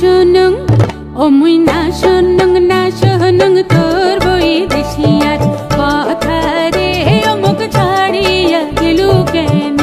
শোনং ও মুই না শোনং না শোনং, তোর বই দেশিয়ার কথা রে অমুক ছাড়িয়া গেলু কেন?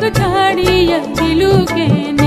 చిలుక చాడియ చిలుకేన?